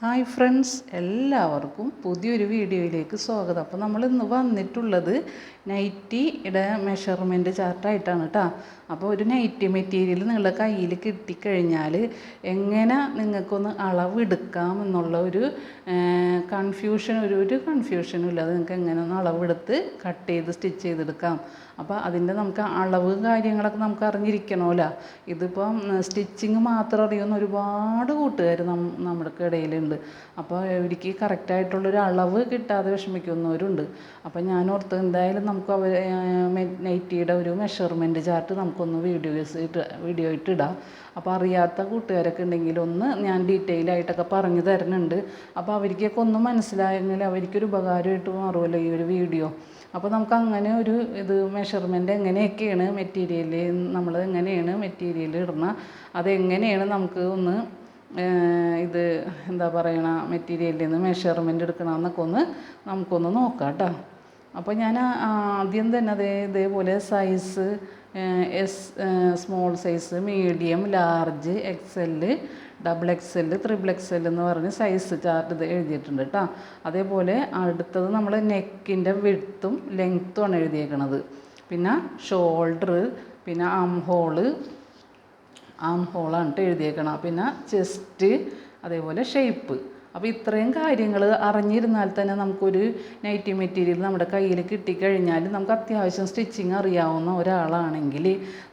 Hi friends എല്ലാവർക്കും പുതിയൊരു വീഡിയോയിലേക്ക് സ്വാഗതം. അപ്പോൾ നമ്മൾ ഇന്ന് വന്നിട്ടുള്ളത് നൈറ്റിയുടെ മെഷർമെന്റ് ചാർട്ടായിട്ടാണ് കേട്ടോ അപ്പോൾ ഒരു നൈറ്റി മെറ്റീരിയൽ നിങ്ങളുടെ കയ്യിൽ കിട്ടിക്കഴിഞ്ഞാൽ എങ്ങനെ നിങ്ങൾക്കൊന്ന് അളവെടുക്കാം എന്നുള്ള ഒരു കൺഫ്യൂഷൻ ഒരു ഒരു കൺഫ്യൂഷനും ഇല്ല. അത് നിങ്ങൾക്ക് എങ്ങനെ ഒന്ന് അളവെടുത്ത് കട്ട് ചെയ്ത് സ്റ്റിച്ച് ചെയ്തെടുക്കാം. അപ്പോൾ അതിന്റെ നമുക്ക് അളവ് കാര്യങ്ങളൊക്കെ നമുക്ക് അറിഞ്ഞിരിക്കണമല്ലോ. ഇതിപ്പം സ്റ്റിച്ചിങ് മാത്രം അറിയുന്ന ഒരുപാട് കൂട്ടുകാർ നമ്മുടെ ഇടയിലുണ്ട്. അപ്പോൾ ഇവർക്ക് കറക്റ്റായിട്ടുള്ളൊരു അളവ് കിട്ടാതെ വിഷമിക്കുന്നവരുണ്ട്. അപ്പോൾ ഞാൻ ഓർത്ത് എന്തായാലും നമുക്ക് അവർ നൈറ്റിയുടെ ഒരു മെഷർമെന്റ് ചാർട്ട് നമുക്കൊന്ന് വീഡിയോസ് ഇട്ട് വീഡിയോ ഇട്ടിടാം. അപ്പോൾ അറിയാത്ത കൂട്ടുകാരൊക്കെ ഉണ്ടെങ്കിൽ ഒന്ന് ഞാൻ ഡീറ്റെയിൽ ആയിട്ടൊക്കെ പറഞ്ഞു തരുന്നുണ്ട്. അപ്പോൾ അവർക്കൊക്കെ ഒന്ന് മനസ്സിലായെങ്കിൽ അവർക്കൊരു ഉപകാരമായിട്ട് മാറുമല്ലോ ഈ ഒരു വീഡിയോ അപ്പോൾ നമുക്ക് അങ്ങനെ ഒരു ഇത് മെഷർമെന്റ് എങ്ങനെയൊക്കെയാണ് മെറ്റീരിയൽ നമ്മൾ എങ്ങനെയാണ് മെറ്റീരിയൽ ഇടുന്ന? അതെങ്ങനെയാണ് നമുക്ക് ഒന്ന് ഇത് എന്താ പറയണ മെറ്റീരിയലിൽ നിന്ന് മെഷർമെന്റ് എടുക്കണമെന്നൊക്കെ ഒന്ന് നമുക്കൊന്ന് നോക്കാം കേട്ടോ. അപ്പോൾ ഞാൻ ആദ്യം തന്നെ അതേ ഇതേപോലെ size S small size medium large X double X L triple X L എന്ന് പറഞ്ഞ് സൈസ് ചാർട്ട് ഇത് എഴുതിയിട്ടുണ്ട് കേട്ടോ അതേപോലെ അടുത്തത് നമ്മൾ നെക്കിന്റെ വിഴുത്തും ലെങ്ത്തുമാണ് എഴുതിയേക്കണത്. പിന്നെ ഷോൾഡർ പിന്നെ ആം ഹോൾ ആം ഹോളാണ് എഴുതിയേക്കണം പിന്നെ ചെസ്റ്റ് അതേപോലെ ഷേപ്പ് അപ്പോൾ ഇത്രയും കാര്യങ്ങൾ അറിഞ്ഞിരുന്നാൽ തന്നെ നമുക്കൊരു നൈറ്റി മെറ്റീരിയൽ നമ്മുടെ കയ്യിൽ കിട്ടിക്കഴിഞ്ഞാൽ നമുക്ക് അത്യാവശ്യം സ്റ്റിച്ചിങ് അറിയാവുന്ന ഒരാളാണെങ്കിൽ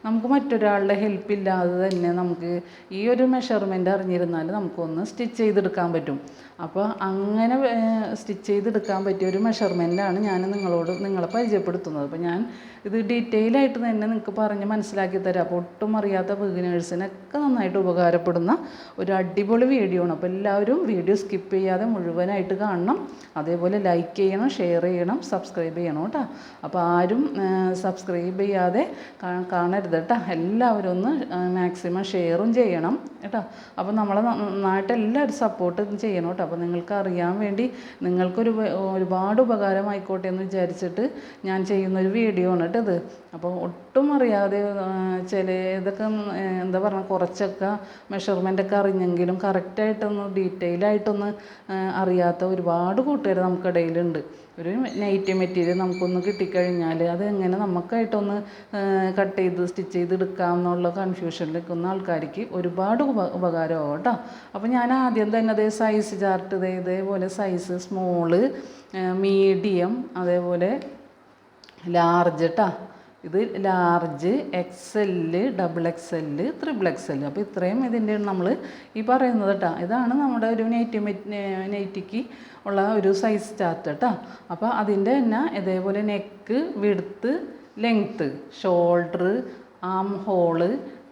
നമുക്ക് മറ്റൊരാളുടെ ഹെൽപ്പ് ഇല്ലാതെ തന്നെ നമുക്ക് ഈ ഒരു മെഷർമെന്റ് അറിഞ്ഞിരുന്നാൽ നമുക്കൊന്ന് സ്റ്റിച്ച് ചെയ്തെടുക്കാൻ പറ്റും. അപ്പോൾ അങ്ങനെ സ്റ്റിച്ച് ചെയ്തെടുക്കാൻ പറ്റിയ ഒരു മെഷർമെന്റാണ് ഞാൻ നിങ്ങളോട് നിങ്ങളെ പരിചയപ്പെടുത്തുന്നത്. അപ്പോൾ ഞാൻ ഇത് ഡീറ്റെയിൽ ആയിട്ട് തന്നെ നിങ്ങൾക്ക് പറഞ്ഞ് മനസ്സിലാക്കി തരാം. അപ്പോൾ ഒട്ടും അറിയാത്ത ബിഗിനേഴ്സിനൊക്കെ നന്നായിട്ട് ഉപകാരപ്പെടുന്ന ഒരു അടിപൊളി വീഡിയോ ആണ്. അപ്പോൾ എല്ലാവരും വീഡിയോ സ്കിപ്പ് ചെയ്യാതെ മുഴുവനായിട്ട് കാണണം. അതേപോലെ ലൈക്ക് ചെയ്യണം ഷെയർ ചെയ്യണം സബ്സ്ക്രൈബ് ചെയ്യണം കേട്ടോ. അപ്പോൾ ആരും സബ്സ്ക്രൈബ് ചെയ്യാതെ കാണരുത് കേട്ടോ. എല്ലാവരും ഒന്ന് മാക്സിമം ഷെയറും ചെയ്യണം കേട്ടോ. അപ്പോൾ നമ്മളെ നന്നായിട്ട് എല്ലാവരും സപ്പോർട്ട് ചെയ്യണം കേട്ടോ. അപ്പോൾ നിങ്ങൾക്ക് അറിയാൻ വേണ്ടി നിങ്ങൾക്കൊരു ഒരുപാട് ഉപകാരമായിക്കോട്ടെ എന്ന് വിചാരിച്ചിട്ട് ഞാൻ ചെയ്യുന്നൊരു വീഡിയോ ആണ് കേട്ടോ ഇത് അപ്പോൾ ഒട്ടും അറിയാതെ ചില ഇതൊക്കെ എന്താ പറയുക കുറച്ചൊക്കെ മെഷർമെന്റൊക്കെ അറിഞ്ഞെങ്കിലും കറക്റ്റായിട്ടൊന്ന് ഡീറ്റെയിൽ ആയിട്ടൊന്ന് അറിയാത്ത ഒരുപാട് കൂട്ടുകാർ നമുക്കിടയിലുണ്ട് ഒരു നൈറ്റി മെറ്റീരിയൽ നമുക്കൊന്ന് കിട്ടിക്കഴിഞ്ഞാൽ അത് എങ്ങനെ നമുക്കായിട്ടൊന്ന് കട്ട് ചെയ്ത് സ്റ്റിച്ച് ചെയ്ത് എടുക്കാം എന്നുള്ള കൺഫ്യൂഷനിൽ നിൽക്കുന്ന ആൾക്കാർക്ക് ഒരുപാട് ഉപ ഉപകാരമാവും കേട്ടോ. അപ്പോൾ ഞാൻ ആദ്യം തന്നെ അതേ സൈസ് ചാർട്ട് ഇതേ ഇതേപോലെ സൈസ് സ്മോൾ മീഡിയം അതേപോലെ ലാർജ് കേട്ടോ ഇത് large X L double X L triple X L അപ്പോൾ ഇത്രയും ഇതിന്റെ നമ്മൾ ഈ പറയുന്നത് കേട്ടോ. ഇതാണ് നമ്മുടെ ഒരു നെയ്റ്റി നെയ്റ്റിക്ക് ഉള്ള ഒരു സൈസ് ചാർട്ട് കേട്ടോ. അപ്പോൾ അതിന്റെ തന്നെ ഇതേപോലെ നെക്ക് വിടുത്ത് length shoulder arm hole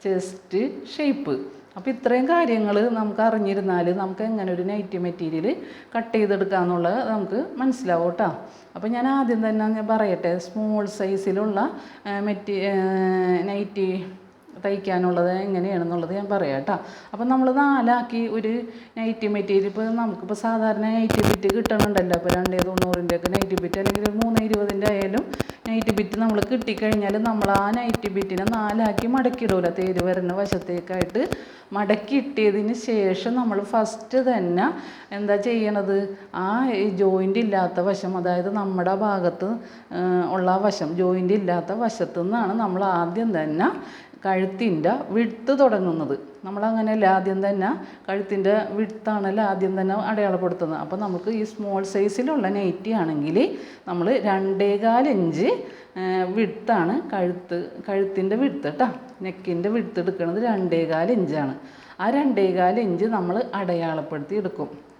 chest shape അപ്പോൾ ഇത്രയും കാര്യങ്ങൾ നമുക്ക് അറിഞ്ഞിരുന്നാൽ നമുക്ക് എങ്ങനെ ഒരു നൈറ്റി മെറ്റീരിയൽ കട്ട് ചെയ്തെടുക്കാമെന്നുള്ളത് നമുക്ക് മനസ്സിലാവും കേട്ടോ. അപ്പോൾ ഞാൻ ആദ്യം തന്നെ ഞാൻ പറയട്ടെ സ്മോൾ സൈസിലുള്ള മെറ്റി നൈറ്റി തയ്ക്കാനുള്ളത് എങ്ങനെയാണെന്നുള്ളത് ഞാൻ പറയാം കേട്ടോ. അപ്പം നമ്മൾ നാലാക്കി ഒരു നൈറ്റി മെറ്റീരിയൽ ഇപ്പോൾ നമുക്കിപ്പോൾ സാധാരണ നൈറ്റി ബിറ്റ് കിട്ടണുണ്ടല്ലോ. അപ്പോൾ രണ്ടേ തൊണ്ണൂറിന്റെ ഒക്കെ നൈറ്റി ബിറ്റ് അല്ലെങ്കിൽ മൂന്ന് ഇരുപതിന്റെ ആയാലും നൈറ്റി ബിറ്റ് നമ്മൾ കിട്ടിക്കഴിഞ്ഞാൽ നമ്മൾ ആ നൈറ്റ് ബിറ്റിനെ നാലാക്കി മടക്കിയിടൂല തേര് വരുന്ന വശത്തേക്കായിട്ട് മടക്കി ഇട്ടിയതിന് ശേഷം നമ്മൾ ഫസ്റ്റ് തന്നെ എന്താ ചെയ്യണത്? ആ ജോയിന്റ് ഇല്ലാത്ത വശം അതായത് നമ്മുടെ ഭാഗത്ത് ഉള്ള വശം ജോയിന്റ് ഇല്ലാത്ത വശത്തു നിന്നാണ് നമ്മൾ ആദ്യം തന്നെ കഴുത്തിന്റെ വിടുത്ത് തുടങ്ങുന്നത്. നമ്മളങ്ങനെയല്ല ആദ്യം തന്നെ കഴുത്തിന്റെ വിടുത്താണല്ലോ ആദ്യം തന്നെ അടയാളപ്പെടുത്തുന്നത്. അപ്പോൾ നമുക്ക് ഈ സ്മോൾ സൈസിലുള്ള നൈറ്റി ആണെങ്കിൽ നമ്മൾ രണ്ടേകാൽ ഇഞ്ച് വിഴുത്താണ് കഴുത്ത് കഴുത്തിന്റെ വിടുത്ത് കേട്ടോ. നെക്കിന്റെ വിഴുത്ത് എടുക്കുന്നത് രണ്ടേകാൽ ഇഞ്ചാണ്. ആ രണ്ടേകാൽ ഇഞ്ച് നമ്മൾ അടയാളപ്പെടുത്തി എടുക്കും.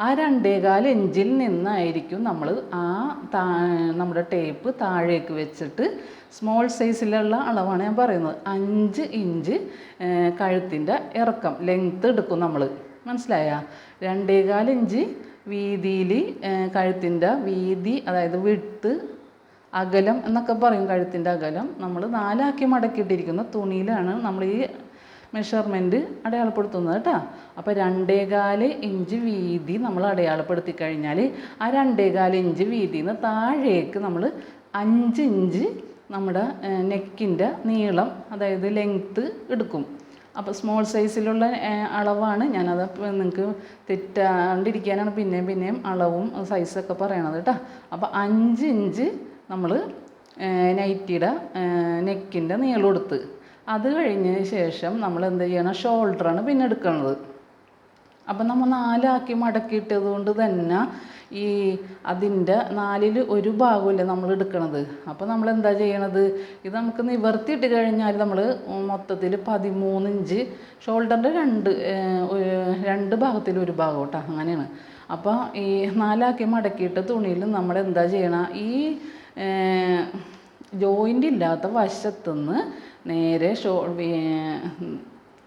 ആ രണ്ടേകാൽ ഇഞ്ചിൽ നിന്നായിരിക്കും നമ്മൾ ആ താ നമ്മുടെ ടേപ്പ് താഴേക്ക് വെച്ചിട്ട് സ്മോൾ സൈസിലുള്ള അളവാണ് ഞാൻ പറയുന്നത്. അഞ്ച് ഇഞ്ച് കഴുത്തിന്റെ ഇറക്കം ലെങ്ത്ത് എടുക്കും നമ്മൾ. മനസ്സിലായ? രണ്ടേകാൽ ഇഞ്ച് വീതിയിൽ കഴുത്തിന്റെ വീതി അതായത് വിട്ട് അകലം എന്നൊക്കെ പറയും കഴുത്തിന്റെ അകലം. നമ്മൾ നാലാക്കി മടക്കിയിട്ടിരിക്കുന്ന തുണിയിലാണ് നമ്മൾ ഈ മെഷർമെന്റ് അടയാളപ്പെടുത്തുന്നത് കേട്ടോ. അപ്പോൾ രണ്ടേകാൽ ഇഞ്ച് വീതി നമ്മൾ അടയാളപ്പെടുത്തി കഴിഞ്ഞാൽ ആ രണ്ടേകാൽ ഇഞ്ച് വീതിയിൽ നിന്ന് താഴേക്ക് നമ്മൾ അഞ്ച് ഇഞ്ച് നമ്മുടെ നെക്കിന്റെ നീളം അതായത് ലെങ്ത്ത് എടുക്കും. അപ്പോൾ സ്മോൾ സൈസിലുള്ള അളവാണ് ഞാനത് നിങ്ങൾക്ക് തെറ്റാണ്ടിരിക്കാനാണ് പിന്നെയും പിന്നെയും അളവും സൈസൊക്കെ പറയണത് കേട്ടോ. അപ്പോൾ അഞ്ച് ഇഞ്ച് നമ്മൾ നൈറ്റിയുടെ നെക്കിന്റെ നീളം എടുത്ത്. അത് കഴിഞ്ഞതിന് ശേഷം നമ്മൾ എന്ത് ചെയ്യണം ഷോൾഡറാണ് പിന്നെ എടുക്കുന്നത്. അപ്പം നമ്മൾ നാലാക്കി മടക്കിയിട്ടത് കൊണ്ട് തന്നെ ഈ അതിന്റെ നാലിൽ ഒരു ഭാഗമല്ലേ നമ്മൾ എടുക്കണത്. അപ്പോൾ നമ്മൾ എന്താ ചെയ്യണത്? ഇത് നമുക്ക് നിവർത്തിയിട്ട് കഴിഞ്ഞാൽ നമ്മൾ മൊത്തത്തിൽ പതിമൂന്ന് ഇഞ്ച് ഷോൾഡറിന്റെ രണ്ട് രണ്ട് ഭാഗത്തിൽ ഒരു ഭാഗം കേട്ടോ. അങ്ങനെയാണ്. അപ്പോൾ ഈ നാലാക്കി മടക്കിയിട്ട തുണിയിൽ നമ്മൾ എന്താ ചെയ്യണം? ഈ ജോയിന്റ് ഇല്ലാത്ത വശത്തുനിന്ന് നേരെ ഷോ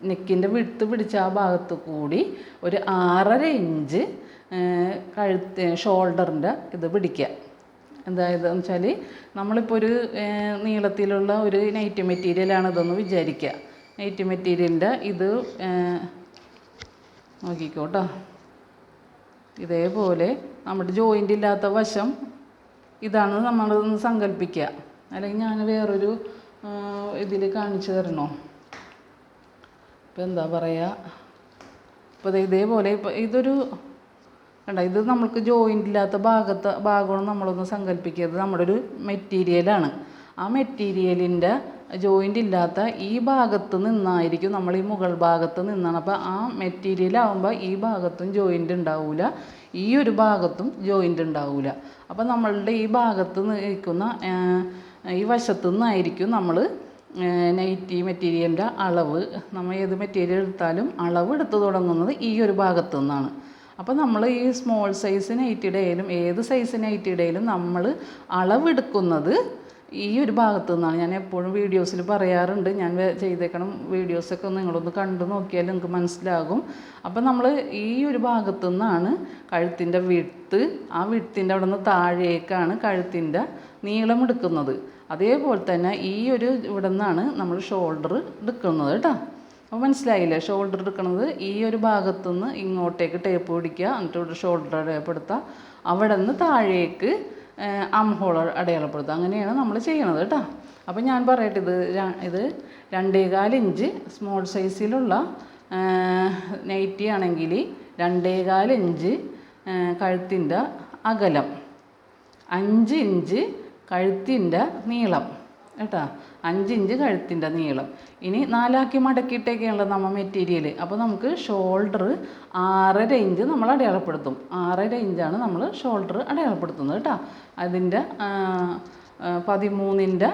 നെക്കിന്റെ വിടുത്ത് പിടിച്ച ആ ഭാഗത്ത് കൂടി ഒരു ആറര ഇഞ്ച് കഴുത്ത് ഷോൾഡറിന്റെ ഇത് പിടിക്കുക. എന്തായത് വെച്ചാൽ നമ്മളിപ്പോൾ ഒരു നീളത്തിലുള്ള ഒരു നൈറ്റ് മെറ്റീരിയലാണ് ഇതെന്ന് വിചാരിക്കുക. നൈറ്റ് മെറ്റീരിയലിന്റെ ഇത് നോക്കിക്കോട്ടോ. ഇതേപോലെ നമ്മുടെ ജോയിന്റ് ഇല്ലാത്ത വശം ഇതാണ് നമ്മളൊന്ന് സങ്കല്പിക്കുക അല്ലെങ്കിൽ ഞാൻ വേറൊരു ഇതിൽ കാണിച്ചു തരണോ? ഇപ്പം എന്താ പറയുക ഇപ്പോൾ ഇതേപോലെ ഇപ്പം ഇതൊരു കണ്ട ഇത് നമ്മൾക്ക് ജോയിന്റ് ഇല്ലാത്ത ഭാഗത്ത് ഭാഗമാണ് നമ്മളൊന്ന് സങ്കല്പിക്കുന്നത്. നമ്മുടെ ഒരു മെറ്റീരിയലാണ് ആ മെറ്റീരിയലിന്റെ ജോയിന്റ് ഇല്ലാത്ത ഈ ഭാഗത്ത് നിന്നായിരിക്കും നമ്മൾ ഈ മുകൾ ഭാഗത്ത് നിന്നാണ്. അപ്പോൾ ആ മെറ്റീരിയൽ ആകുമ്പോൾ ഈ ഭാഗത്തും ജോയിന്റ് ഉണ്ടാവില്ല ഈ ഒരു ഭാഗത്തും ജോയിന്റ് ഉണ്ടാവില്ല അപ്പോൾ നമ്മളുടെ ഈ ഭാഗത്ത് നിൽക്കുന്ന ഈ വശത്തു നിന്നായിരിക്കും നമ്മൾ നൈറ്റി മെറ്റീരിയലിന്റെ അളവ്. നമ്മൾ ഏത് മെറ്റീരിയൽ എടുത്താലും അളവ് എടുത്ത് തുടങ്ങുന്നത് ഈ ഒരു ഭാഗത്തു നിന്നാണ്. അപ്പോൾ നമ്മൾ ഈ സ്മോൾ സൈസ് നൈറ്റിയുടെ ഏത് സൈസ് നൈറ്റിയുടെ ആയാലും നമ്മൾ അളവെടുക്കുന്നത് ഈ ഒരു ഭാഗത്തു നിന്നാണ്. ഞാൻ എപ്പോഴും വീഡിയോസിൽ പറയാറുണ്ട്. ഞാൻ ചെയ്തേക്കണം വീഡിയോസൊക്കെ നിങ്ങളൊന്ന് കണ്ടു നോക്കിയാൽ നിങ്ങൾക്ക് മനസ്സിലാകും. അപ്പോൾ നമ്മൾ ഈ ഒരു ഭാഗത്തു നിന്നാണ് കഴുത്തിന്റെ വിട്ട് ആ വിട്ടിന്റെ അവിടെ നിന്ന് താഴേക്കാണ് കഴുത്തിന്റെ നീളം എടുക്കുന്നത്. അതേപോലെ തന്നെ ഈ ഒരു ഇവിടെ നിന്നാണ് നമ്മൾ ഷോൾഡർ എടുക്കുന്നത് കേട്ടോ. അപ്പോൾ മനസ്സിലായില്ലേ? ഷോൾഡർ എടുക്കുന്നത് ഈ ഒരു ഭാഗത്തു നിന്ന് ഇങ്ങോട്ടേക്ക് ടേപ്പ് പിടിക്കുക എന്നിട്ട് ഇവിടെ ഷോൾഡർ അടയാളപ്പെടുത്തുക അവിടെ നിന്ന് താഴേക്ക് അംഹോൾ അടയാളപ്പെടുത്തുക. അങ്ങനെയാണ് നമ്മൾ ചെയ്യണത് കേട്ടോ. അപ്പോൾ ഞാൻ പറയട്ടെ ഇത് ഇത് രണ്ടേകാൽ ഇഞ്ച് സ്മോൾ സൈസിലുള്ള നൈറ്റി ആണെങ്കിൽ രണ്ടേകാൽ ഇഞ്ച് കഴുത്തിന്റെ അകലം. അഞ്ച് ഇഞ്ച് കഴുത്തിന്റെ നീളം കേട്ടോ? അഞ്ച് ഇഞ്ച് കഴുത്തിന്റെ നീളം. ഇനി നാലാക്കി മടക്കിയിട്ടൊക്കെയാണല്ലോ നമ്മൾ മെറ്റീരിയൽ അപ്പോൾ നമുക്ക് ഷോൾഡർ ആറര ഇഞ്ച് നമ്മൾ അടയാളപ്പെടുത്തും. ആറര ഇഞ്ചാണ് നമ്മൾ ഷോൾഡർ അടയാളപ്പെടുത്തുന്നത് കേട്ടോ? അതിന്റെ പതിമൂന്നിന്റെ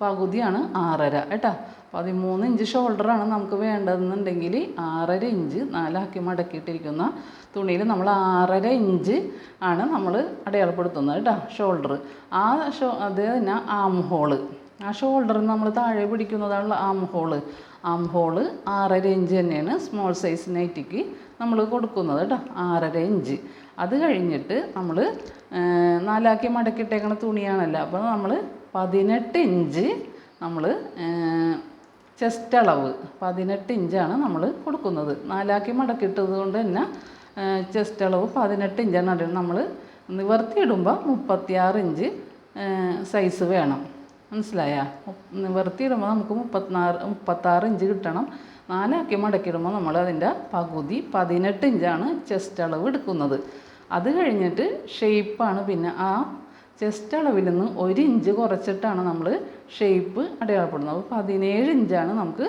പകുതിയാണ് ആറര കേട്ടോ? പതിമൂന്ന് ഇഞ്ച് ഷോൾഡറാണ് നമുക്ക് വേണ്ടതെന്നുണ്ടെങ്കിൽ ആറര ഇഞ്ച് നാലാക്കി മടക്കിയിട്ടിരിക്കുന്ന തുണിയിൽ നമ്മൾ ആറര ഇഞ്ച് ആണ് നമ്മൾ അടയാളപ്പെടുത്തുന്നത് കേട്ടോ ഷോൾഡർ ആ ഷോ അത് തന്നെ ആം ഹോൾ ആ ഷോൾഡർ നമ്മൾ താഴെ പിടിക്കുന്നതാണ് ആം ഹോൾ ആം ഹോൾ ആറര ഇഞ്ച് തന്നെയാണ് സ്മോൾ സൈസ് നൈറ്റിക്ക് നമ്മൾ കൊടുക്കുന്നത് കേട്ടോ ആറര ഇഞ്ച് അത് കഴിഞ്ഞിട്ട് നമ്മൾ നാലാക്കി മടക്കിയിട്ടേക്കണ തുണിയാണല്ലോ. അപ്പോൾ നമ്മൾ പതിനെട്ട് ഇഞ്ച് നമ്മൾ ചെസ്റ്റ് അളവ് പതിനെട്ട് ഇഞ്ചാണ് നമ്മൾ കൊടുക്കുന്നത്. നാലാക്കി മടക്കിയിട്ടത് കൊണ്ട് തന്നെ ചെസ്റ്റ് അളവ് പതിനെട്ട് ഇഞ്ചാണ് അടി നമ്മൾ നിവർത്തിയിടുമ്പോൾ മുപ്പത്തിയാറ് ഇഞ്ച് സൈസ് വേണം. മനസ്സിലായ? നിവർത്തിയിടുമ്പോൾ നമുക്ക് മുപ്പത്തിനാറ് മുപ്പത്താറ് ഇഞ്ച് കിട്ടണം. നാലാക്കി മടക്കിയിടുമ്പോൾ നമ്മൾ അതിന്റെ പകുതി പതിനെട്ട് ഇഞ്ചാണ് ചെസ്റ്റ് അളവ് എടുക്കുന്നത്. അത് കഴിഞ്ഞിട്ട് ഷേപ്പാണ് പിന്നെ ആ ചെസ്റ്റ് അളവിൽ നിന്ന് ഒരു ഇഞ്ച് കുറച്ചിട്ടാണ് നമ്മൾ ഷേപ്പ് അടയാളപ്പെടുന്നത്. അപ്പോൾ പതിനേഴ് ഇഞ്ചാണ് നമുക്ക്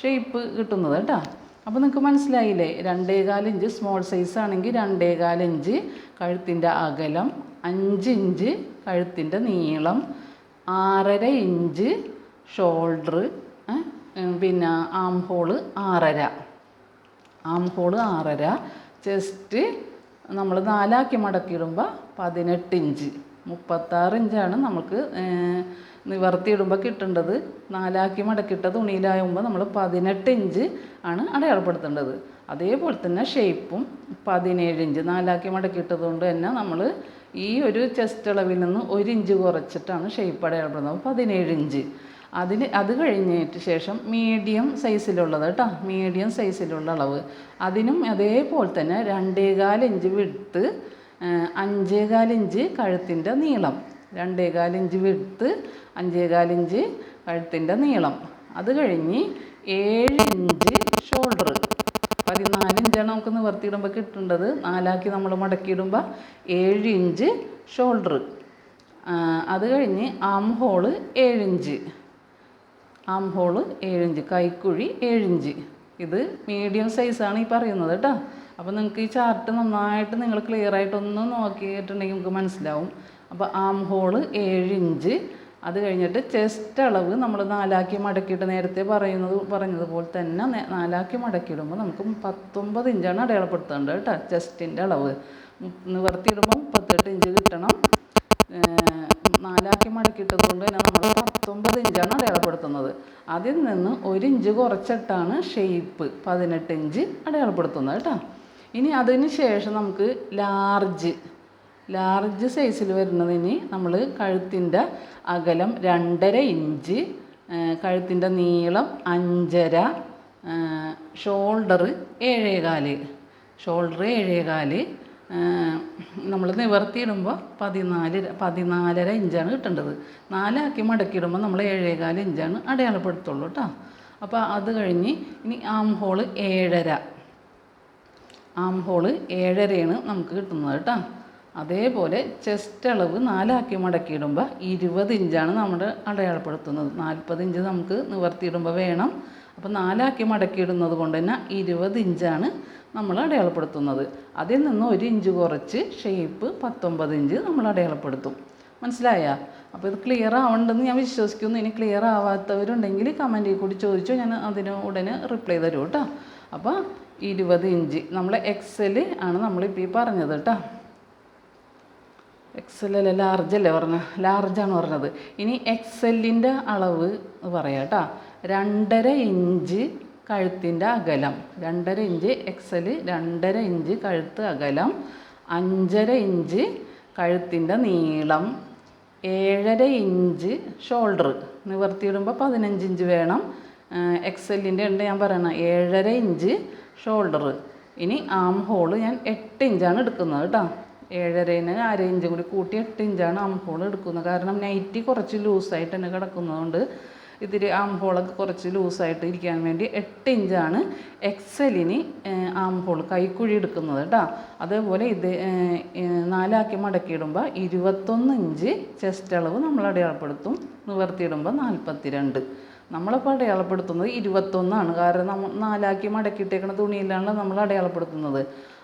ഷേപ്പ് കിട്ടുന്നത് കേട്ടോ. അപ്പോൾ നിങ്ങൾക്ക് മനസ്സിലായില്ലേ? രണ്ടേകാൽ ഇഞ്ച് സ്മോൾ സൈസ് ആണെങ്കിൽ രണ്ടേകാൽ ഇഞ്ച് കഴുത്തിന്റെ അകലം അഞ്ച് ഇഞ്ച് കഴുത്തിന്റെ നീളം ആറര ഇഞ്ച് ഷോൾഡർ പിന്നെ ആം ഹോൾ ആറര. ആം ഹോൾ ആറര ചെസ്റ്റ് നമ്മൾ നാലാക്കി മടക്കിയിടുമ്പോൾ പതിനെട്ട് ഇഞ്ച്. മുപ്പത്താറ് ഇഞ്ചാണ് നമുക്ക് നിവർത്തിയിടുമ്പോൾ കിട്ടേണ്ടത്. നാലാക്കി മടക്കിട്ട തുണിയിലാകുമ്പോൾ നമ്മൾ പതിനെട്ട് ഇഞ്ച് ആണ് അടയാളപ്പെടുത്തേണ്ടത്. അതേപോലെ തന്നെ ഷേപ്പും പതിനേഴ് ഇഞ്ച് നാലാക്കി മടക്കിയിട്ടത് കൊണ്ട് തന്നെ നമ്മൾ ഈ ഒരു ചെസ്റ്റ് അളവിൽ നിന്ന് ഒരു ഇഞ്ച് കുറച്ചിട്ടാണ് ഷേപ്പ് അടയാളപ്പെടുന്നത്. പതിനേഴ് ഇഞ്ച്. അതിന് അത് കഴിഞ്ഞിട്ട് ശേഷം മീഡിയം സൈസിലുള്ളത് കേട്ടോ. മീഡിയം സൈസിലുള്ള അളവ്. അതിനും അതേപോലെ തന്നെ രണ്ടേകാൽ ഇഞ്ച് വിട്ട് അഞ്ചേകാൽ ഇഞ്ച് കഴുത്തിന്റെ നീളം. രണ്ടേകാൽ ഇഞ്ച് വിട്ട് അഞ്ചേകാൽ ഇഞ്ച് കഴുത്തിന്റെ നീളം. അത് കഴിഞ്ഞ് ഏഴ് ഇഞ്ച് ഷോൾഡർ. പതിനാല് ഇഞ്ചാണ് നമുക്ക് നിവർത്തിയിടുമ്പോൾ കിട്ടേണ്ടത്. നാലാക്കി നമ്മൾ മടക്കിയിടുമ്പോൾ ഏഴ് ഇഞ്ച് ഷോൾഡർ. അത് കഴിഞ്ഞ് ആം ഹോൾ ഏഴിഞ്ച് ആം ഹോൾ ഏഴിഞ്ച് കൈക്കുഴി ഏഴിഞ്ച് ഇത് മീഡിയം സൈസാണ് ഈ പറയുന്നത് കേട്ടോ. അപ്പോൾ നിങ്ങൾക്ക് ഈ ചാർട്ട് നന്നായിട്ട് നിങ്ങൾ ക്ലിയർ ആയിട്ടൊന്ന് നോക്കിയിട്ടുണ്ടെങ്കിൽ നിങ്ങൾക്ക് മനസ്സിലാവും. അപ്പോൾ ആം ഹോൾ ഏഴ് ഇഞ്ച് അത് കഴിഞ്ഞിട്ട് ചെസ്റ്റ് അളവ് നമ്മൾ നാലാക്കി മടക്കിയിട്ട് നേരത്തെ പറയുന്നത് പറഞ്ഞതുപോലെ തന്നെ നാലാക്കി മടക്കിയിടുമ്പോൾ നമുക്ക് പത്തൊമ്പത് ഇഞ്ചാണ് അടയാളപ്പെടുത്തേണ്ടത് കേട്ടോ ചെസ്റ്റിന്റെ അളവ്. നിവർത്തിയിടുമ്പോൾ മുപ്പത്തെട്ട് ഇഞ്ച് കിട്ടണം. നാലാക്കി മടക്കിയിട്ടത് കൊണ്ട് തന്നെ നമ്മൾ പത്തൊമ്പത് ഇഞ്ചാണ് അടയാളപ്പെടുത്തുന്നത്. അതിൽ നിന്ന് ഒരു ഇഞ്ച് കുറച്ചിട്ടാണ് ഷേപ്പ് പതിനെട്ട് ഇഞ്ച് അടയാളപ്പെടുത്തുന്നത് കേട്ടോ. ഇനി അതിന് ശേഷം നമുക്ക് ലാർജ് ലാർജ് സൈസിൽ വരുന്നതിന് നമ്മൾ കഴുത്തിന്റെ അകലം രണ്ടര ഇഞ്ച് കഴുത്തിന്റെ നീളം അഞ്ചര ഷോൾഡർ ഏഴേകാൽ. ഷോൾഡർ ഏഴേകാൽ നമ്മൾ നിവർത്തിയിടുമ്പോൾ പതിനാല് പതിനാലര ഇഞ്ചാണ് കിട്ടേണ്ടത്. നാലാക്കി മടക്കിയിടുമ്പോൾ നമ്മൾ ഏഴേകാൽ ഇഞ്ചാണ് അടയാളപ്പെടുത്തുള്ളൂ കേട്ടോ അപ്പോൾ അത് കഴിഞ്ഞ് ഇനി ആം ഹോൾ ഏഴര. ആം ഹോൾ ഏഴരയാണ് നമുക്ക് കിട്ടുന്നത് കേട്ടോ. അതേപോലെ ചെസ്റ്റ് അളവ് നാലാക്കി മടക്കിയിടുമ്പോൾ ഇരുപത് ഇഞ്ചാണ് നമ്മൾ അടയാളപ്പെടുത്തുന്നത്. നാൽപ്പത് ഇഞ്ച് നമുക്ക് നിവർത്തിയിടുമ്പോൾ വേണം. അപ്പോൾ നാലാക്കി മടക്കിയിടുന്നത് കൊണ്ട് തന്നെ ഇരുപത് ഇഞ്ചാണ് നമ്മൾ അടയാളപ്പെടുത്തുന്നത്. അതിൽ നിന്ന് ഒരു ഇഞ്ച് കുറച്ച് ഷേപ്പ് പത്തൊമ്പത് ഇഞ്ച് നമ്മൾ അടയാളപ്പെടുത്തും. മനസ്സിലായ? അപ്പോൾ ഇത് ക്ലിയർ ആവണ്ടെന്ന് ഞാൻ വിശ്വസിക്കുന്നു. ഇനി ക്ലിയർ ആവാത്തവരുണ്ടെങ്കിൽ കമന്റിൽ കൂടി ചോദിച്ചോ. ഞാൻ അതിന് ഉടനെ റിപ്ലൈ തരും കേട്ടോ. അപ്പോൾ ഇരുപത് ഇഞ്ച്. നമ്മൾ എക്സൽ ആണ് നമ്മളിപ്പോൾ ഈ പറഞ്ഞത് കേട്ടോ എക്സലല്ല ലാർജ് അല്ലേ പറഞ്ഞ? ലാർജാണ് പറഞ്ഞത്. ഇനി എക്സലിന്റെ അളവ് പറയാം കേട്ടോ രണ്ടര ഇഞ്ച് കഴുത്തിന്റെ അകലം. രണ്ടര ഇഞ്ച് എക്സൽ രണ്ടര ഇഞ്ച് കഴുത്ത് അകലം അഞ്ചര ഇഞ്ച് കഴുത്തിന്റെ നീളം ഏഴര ഇഞ്ച് ഷോൾഡർ നിവർത്തിയിടുമ്പോൾ പതിനഞ്ച് ഇഞ്ച് വേണം. എക്സലിന്റെ ഉണ്ട് ഞാൻ പറയണം. ഏഴര ഇഞ്ച് ഷോൾഡർ. ഇനി ആം ഹോൾ ഞാൻ എട്ട് ഇഞ്ചാണ് എടുക്കുന്നത് കേട്ടോ. ഏഴരേന് അര ഇഞ്ച് കൂടി കൂട്ടി എട്ട് ഇഞ്ചാണ് ആം ഹോൾ എടുക്കുന്നത്. കാരണം നൈറ്റി കുറച്ച് ലൂസായിട്ട് തന്നെ കിടക്കുന്നതുകൊണ്ട് ഇതിൽ ആം ഹോളൊക്കെ കുറച്ച് ലൂസായിട്ട് ഇരിക്കാൻ വേണ്ടി എട്ട് ഇഞ്ചാണ് എക്സലിന് ആം ഹോൾ കൈക്കുഴി എടുക്കുന്നത് കേട്ടോ. അതേപോലെ ഇത് നാലാക്കി മടക്കിയിടുമ്പോൾ ഇരുപത്തൊന്ന് ഇഞ്ച് ചെസ്റ്റ് അളവ് നമ്മൾ അടയാളപ്പെടുത്തും. നിവർത്തിയിടുമ്പോൾ നാൽപ്പത്തിരണ്ട് നമ്മളിപ്പോൾ അടയാളപ്പെടുത്തുന്നത് ഇരുപത്തൊന്നാണ്. കാരണം നമ്മൾ നാലാക്കി മടക്കിയിട്ടേക്കുന്ന തുണിയിലാണ് നമ്മൾ അടയാളപ്പെടുത്തുന്നത്.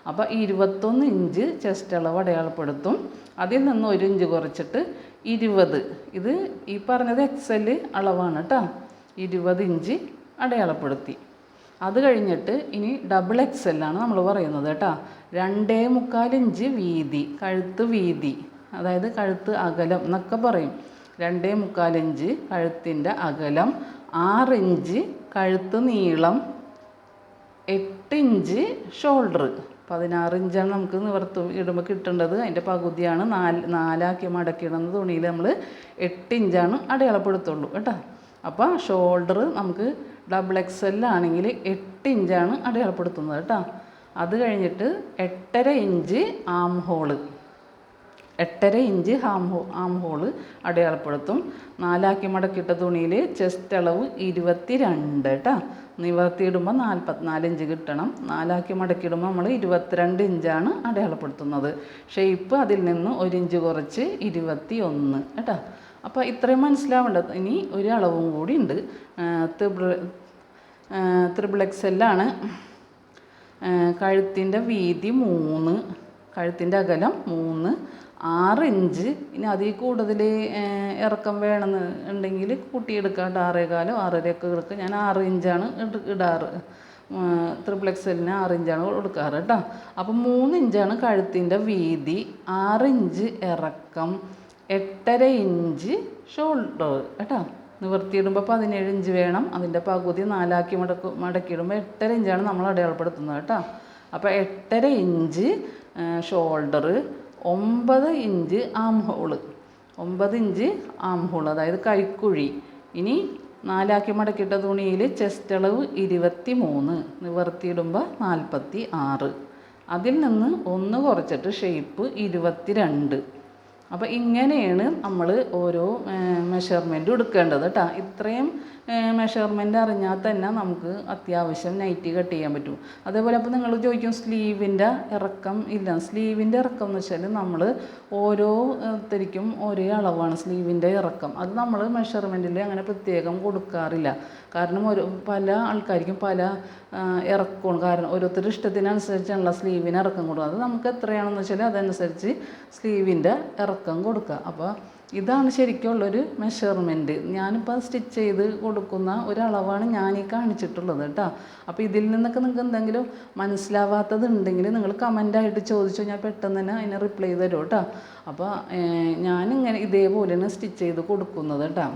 അപ്പോൾ ഇരുപത്തൊന്ന് ഇഞ്ച് ചെസ്റ്റ് അളവ് അടയാളപ്പെടുത്തും. അതിൽ നിന്ന് ഒരു ഇഞ്ച് കുറച്ചിട്ട് ഇരുപത്. ഇത് ഈ പറഞ്ഞത് എക്സൽ അളവാണ് കേട്ടോ ഇരുപത് ഇഞ്ച് അടയാളപ്പെടുത്തി. അത് കഴിഞ്ഞിട്ട് ഇനി ഡബിൾ എക്സലാണ് നമ്മൾ പറയുന്നത് കേട്ടോ രണ്ടേ മുക്കാൽ ഇഞ്ച് വീതി കഴുത്ത് വീതി അതായത് കഴുത്ത് അകലം എന്നൊക്കെ പറയും. രണ്ടേ മുക്കാൽ ഇഞ്ച് കഴുത്തിന്റെ അകലം ഇഞ്ച് കഴുത്ത് നീളം എട്ട് ഇഞ്ച് ഷോൾഡർ. പതിനാറ് ഇഞ്ചാണ് നമുക്ക് നിവർത്ത് ഇടുമ്പോൾ കിട്ടേണ്ടത്. അതിന്റെ പകുതിയാണ് നാല് നാലാക്കി മടക്കിയിടുന്ന തുണിയിൽ നമ്മൾ എട്ട് ഇഞ്ചാണ് അടയാളപ്പെടുത്തുള്ളൂ കേട്ടോ. അപ്പോൾ ഷോൾഡർ നമുക്ക് ഡബിൾ എക്സ് എൽ ആണെങ്കിൽ എട്ട് ഇഞ്ചാണ് അടയാളപ്പെടുത്തുന്നത് കേട്ടോ. അത് കഴിഞ്ഞിട്ട് എട്ടര ഇഞ്ച് ആം ഹോൾ. എട്ടര ഇഞ്ച് ഹാം ഹോ ആം ഹോൾ അടയാളപ്പെടുത്തും. നാലാക്കി മടക്കിയിട്ട തുണിയിൽ ചെസ്റ്റ് അളവ് ഇരുപത്തി രണ്ട് കേട്ടോ നിവർത്തിയിടുമ്പോൾ നാൽപ്പത്തിനാല് ഇഞ്ച് കിട്ടണം. നാലാക്കി മടക്കിയിടുമ്പോൾ നമ്മൾ ഇരുപത്തിരണ്ട് ഇഞ്ചാണ് അടയാളപ്പെടുത്തുന്നത്. ഷേപ്പ് അതിൽ നിന്ന് ഒരു ഇഞ്ച് കുറച്ച് ഇരുപത്തി ഒന്ന് കേട്ടോ അപ്പോൾ ഇത്രയും മനസ്സിലാവേണ്ടത്. ഇനി ഒരു അളവും കൂടി ഉണ്ട്. ത്രിബിൾ ത്രിബിൾ എക്സെല്ലാണ് കഴുത്തിന്റെ വീതി മൂന്ന് കഴുത്തിന്റെ അകലം മൂന്ന് ആറ് ഇഞ്ച്. ഇനി അതിൽ കൂടുതൽ ഇറക്കം വേണമെന്ന് ഉണ്ടെങ്കിൽ കൂട്ടിയെടുക്കാണ്ട് ആറേകാലോ ആറരയൊക്കെ എടുക്കുക ഞാൻ ആറ് ഇഞ്ചാണ് ഇട് ഇടാറ്. ത്രിപ്പിൾ എക്സലിന് ആറ് ഇഞ്ചാണ് കൊടുക്കാറ് കേട്ടോ. അപ്പം മൂന്ന് ഇഞ്ചാണ് കഴുത്തിന്റെ വീതി. ആറ് ഇഞ്ച് ഇറക്കം എട്ടര ഇഞ്ച് ഷോൾഡർ കേട്ടോ. നിവർത്തിയിടുമ്പോൾ പതിനേഴ് ഇഞ്ച് വേണം. അതിന്റെ പകുതി നാലാക്കി മടക്കും മടക്കിയിടുമ്പോൾ എട്ടര ഇഞ്ചാണ് നമ്മൾ അടയാളപ്പെടുത്തുന്നത് കേട്ടോ. അപ്പോൾ എട്ടര ഇഞ്ച് ഷോൾഡർ ഒമ്പത് ഇഞ്ച് ആം ഹോൾ ഒമ്പത് ഇഞ്ച് ആം ഹോൾ അതായത് കൈക്കുഴി. ഇനി നാലാക്കി മടക്കിട്ട തുണിയിൽ ചെസ്റ്റ് അളവ് ഇരുപത്തി മൂന്ന് നിവർത്തിയിടുമ്പോൾ നാൽപ്പത്തി ആറ് അതിൽ നിന്ന് ഒന്ന് കുറച്ചിട്ട് ഷേപ്പ് ഇരുപത്തി രണ്ട് അപ്പോൾ ഇങ്ങനെയാണ് നമ്മൾ ഓരോ മെഷർമെന്റും എടുക്കേണ്ടത് കേട്ടോ ഇത്രയും മെഷർമെന്റ് അറിഞ്ഞാൽ തന്നെ നമുക്ക് അത്യാവശ്യം നൈറ്റി കട്ട് ചെയ്യാൻ പറ്റും. അതേപോലെ അപ്പോൾ നിങ്ങൾ ചോദിക്കും സ്ലീവിന്റെ ഇറക്കം ഇല്ല. സ്ലീവിന്റെ ഇറക്കം എന്ന് വെച്ചാൽ നമ്മൾ ഓരോ തിരിക്കും ഒരേ അളവാണ് സ്ലീവിന്റെ ഇറക്കം. അത് നമ്മൾ മെഷർമെന്റിൽ അങ്ങനെ പ്രത്യേകം കൊടുക്കാറില്ല. കാരണം ഒരു പല ആൾക്കാർക്കും പല ഇറക്കമാണ് കാരണം ഓരോരുത്തരുടെ ഇഷ്ടത്തിനനുസരിച്ചുള്ള സ്ലീവിന് ഇറക്കം കൊടുക്കുക അത് നമുക്ക് എത്രയാണെന്ന് വെച്ചാൽ അതനുസരിച്ച് സ്ലീവിന്റെ ഇറക്കം കൊടുക്കുക. അപ്പോൾ ഇതാണ് ശരിക്കുള്ളൊരു മെഷർമെന്റ് ഞാനിപ്പോൾ സ്റ്റിച്ച് ചെയ്ത് കൊടുക്കുന്ന ഒരളവാണ് ഞാൻ ഈ കാണിച്ചിട്ടുള്ളത് കേട്ടോ. അപ്പോൾ ഇതിൽ നിന്നൊക്കെ നിങ്ങൾക്ക് എന്തെങ്കിലും മനസ്സിലാവാത്തതുണ്ടെങ്കിൽ നിങ്ങൾ കമന്റായിട്ട് ചോദിച്ചു ഞാൻ പെട്ടെന്ന് തന്നെ അതിനെ റിപ്ലൈ തരും കേട്ടോ. അപ്പോൾ ഞാനിങ്ങനെ ഇതേപോലെ തന്നെ സ്റ്റിച്ച് ചെയ്ത് കൊടുക്കുന്നത് കേട്ടോ.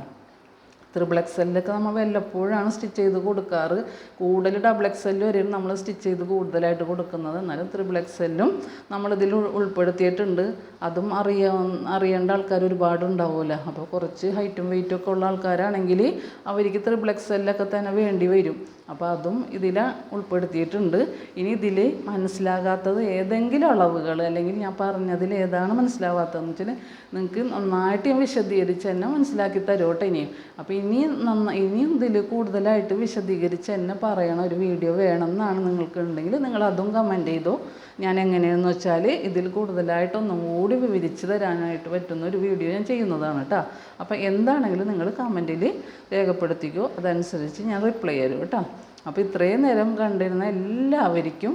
ത്രിബിൾ എക്സലിലൊക്കെ നമ്മൾ വല്ലപ്പോഴാണ് സ്റ്റിച്ച് ചെയ്ത് കൊടുക്കാറ്. കൂടുതൽ ഡബിൾ എക്സൽ വരെയും നമ്മൾ സ്റ്റിച്ച് ചെയ്ത് കൂടുതലായിട്ട് കൊടുക്കുന്നത്. എന്നാലും ത്രിബിൾ എക്സലിലും നമ്മളിതിൽ ഉൾ- ഉൾപ്പെടുത്തിയിട്ടുണ്ട്. അതും അറിയാ അറിയേണ്ട ആൾക്കാർ ഒരുപാട് ഉണ്ടാവുമല്ലോ. അപ്പോൾ കുറച്ച് ഹൈറ്റും വെയിറ്റും ഒക്കെ ഉള്ള ആൾക്കാരാണെങ്കിൽ അവർക്ക് ത്രിബിൾ എക്സലിലൊക്കെ തന്നെ വേണ്ടി വരും. അപ്പോൾ അതും ഇതിൽ ഉൾപ്പെടുത്തിയിട്ടുണ്ട്. ഇനി ഇതിൽ മനസ്സിലാകാത്തത് ഏതെങ്കിലും അളവുകൾ അല്ലെങ്കിൽ ഞാൻ പറഞ്ഞതിൽ ഏതാണ് മനസ്സിലാവാത്തതെന്ന് വെച്ചാൽ നിങ്ങൾക്ക് നന്നായിട്ട് ഞാൻ വിശദീകരിച്ച് തന്നെ മനസ്സിലാക്കി തരും ഇനിയും. അപ്പോൾ ഇനി നന്ന ഇനിയും ഇതിൽ കൂടുതലായിട്ട് വിശദീകരിച്ച് തന്നെ പറയണ ഒരു വീഡിയോ വേണം എന്നാണ് നിങ്ങൾക്കുണ്ടെങ്കിൽ നിങ്ങൾ അതും കമന്റ് ചെയ്തോ. ഞാൻ എങ്ങനെയെന്ന് വെച്ചാൽ ഇതിൽ കൂടുതലായിട്ടൊന്നും കൂടി വിവരിച്ച് തരാനായിട്ട് പറ്റുന്ന ഒരു വീഡിയോ ഞാൻ ചെയ്യുന്നതാണ് കേട്ടോ. അപ്പോൾ എന്താണെങ്കിലും നിങ്ങൾ കമന്റിൽ രേഖപ്പെടുത്തിക്കോ. അതനുസരിച്ച് ഞാൻ റിപ്ലൈ തരും കേട്ടോ. അപ്പോൾ ഇത്രയും നേരം കണ്ടിരുന്ന എല്ലാവർക്കും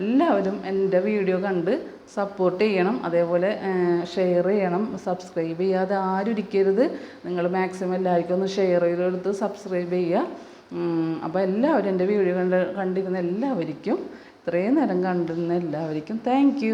എല്ലാവരും എന്റെ വീഡിയോ കണ്ട് സപ്പോർട്ട് ചെയ്യണം. അതേപോലെ ഷെയർ ചെയ്യണം. സബ്സ്ക്രൈബ് ചെയ്യാതെ ആരും ഇരിക്കരുത്. നിങ്ങൾ മാക്സിമം എല്ലാവർക്കും ഒന്ന് ഷെയർ ചെയ്തെടുത്ത് സബ്സ്ക്രൈബ് ചെയ്യുക. അപ്പോൾ എല്ലാവരും എന്റെ വീഡിയോ കണ്ട് കണ്ടിരുന്ന എല്ലാവർക്കും ഇത്രയും നേരം കണ്ടിരുന്ന എല്ലാവർക്കും താങ്ക്